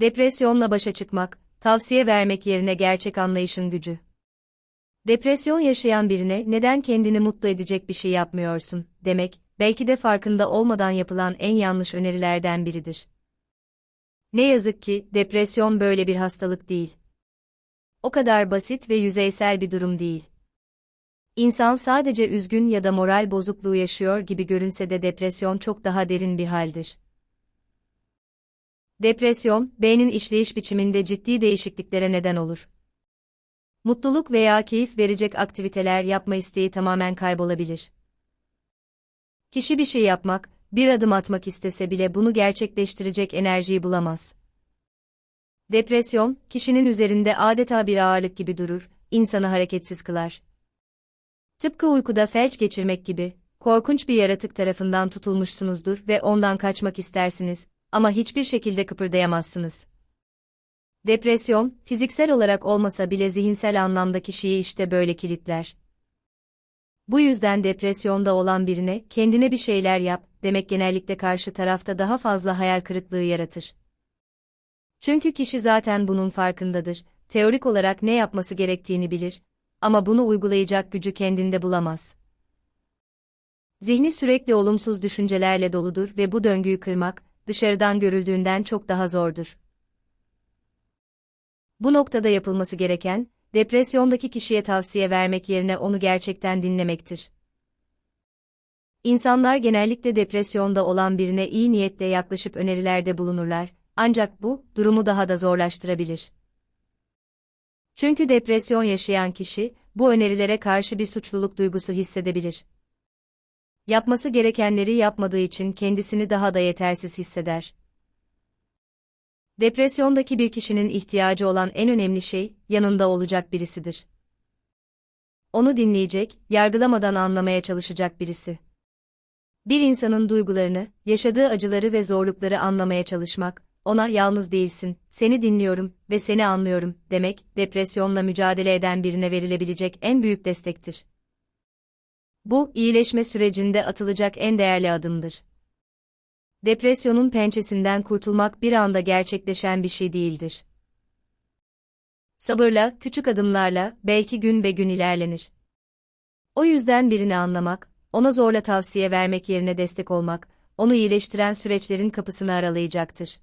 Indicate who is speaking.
Speaker 1: Depresyonla başa çıkmak, tavsiye vermek yerine gerçek anlayışın gücü. Depresyon yaşayan birine neden kendini mutlu edecek bir şey yapmıyorsun demek, belki de farkında olmadan yapılan en yanlış önerilerden biridir. Ne yazık ki depresyon böyle bir hastalık değil. O kadar basit ve yüzeysel bir durum değil. İnsan sadece üzgün ya da moral bozukluğu yaşıyor gibi görünse de depresyon çok daha derin bir haldir. Depresyon, beynin işleyiş biçiminde ciddi değişikliklere neden olur. Mutluluk veya keyif verecek aktiviteler yapma isteği tamamen kaybolabilir. Kişi bir şey yapmak, bir adım atmak istese bile bunu gerçekleştirecek enerjiyi bulamaz. Depresyon, kişinin üzerinde adeta bir ağırlık gibi durur, insanı hareketsiz kılar. Tıpkı uykuda felç geçirmek gibi, korkunç bir yaratık tarafından tutulmuşsunuzdur ve ondan kaçmak istersiniz ama hiçbir şekilde kıpırdayamazsınız. Depresyon, fiziksel olarak olmasa bile zihinsel anlamda kişiyi işte böyle kilitler. Bu yüzden depresyonda olan birine kendine bir şeyler yap demek genellikle karşı tarafta daha fazla hayal kırıklığı yaratır. Çünkü kişi zaten bunun farkındadır, teorik olarak ne yapması gerektiğini bilir ama bunu uygulayacak gücü kendinde bulamaz. Zihni sürekli olumsuz düşüncelerle doludur ve bu döngüyü kırmak, dışarıdan görüldüğünden çok daha zordur. Bu noktada yapılması gereken, depresyondaki kişiye tavsiye vermek yerine onu gerçekten dinlemektir. İnsanlar genellikle depresyonda olan birine iyi niyetle yaklaşıp önerilerde bulunurlar, ancak bu, durumu daha da zorlaştırabilir. Çünkü depresyon yaşayan kişi, bu önerilere karşı bir suçluluk duygusu hissedebilir. Yapması gerekenleri yapmadığı için kendisini daha da yetersiz hisseder. Depresyondaki bir kişinin ihtiyacı olan en önemli şey, yanında olacak birisidir. Onu dinleyecek, yargılamadan anlamaya çalışacak birisi. Bir insanın duygularını, yaşadığı acıları ve zorlukları anlamaya çalışmak, ona yalnız değilsin, seni dinliyorum ve seni anlıyorum demek, depresyonla mücadele eden birine verilebilecek en büyük destektir. Bu, iyileşme sürecinde atılacak en değerli adımdır. Depresyonun pençesinden kurtulmak bir anda gerçekleşen bir şey değildir. Sabırla, küçük adımlarla, belki gün be gün ilerlenir. O yüzden birini anlamak, ona zorla tavsiye vermek yerine destek olmak, onu iyileştiren süreçlerin kapısını aralayacaktır.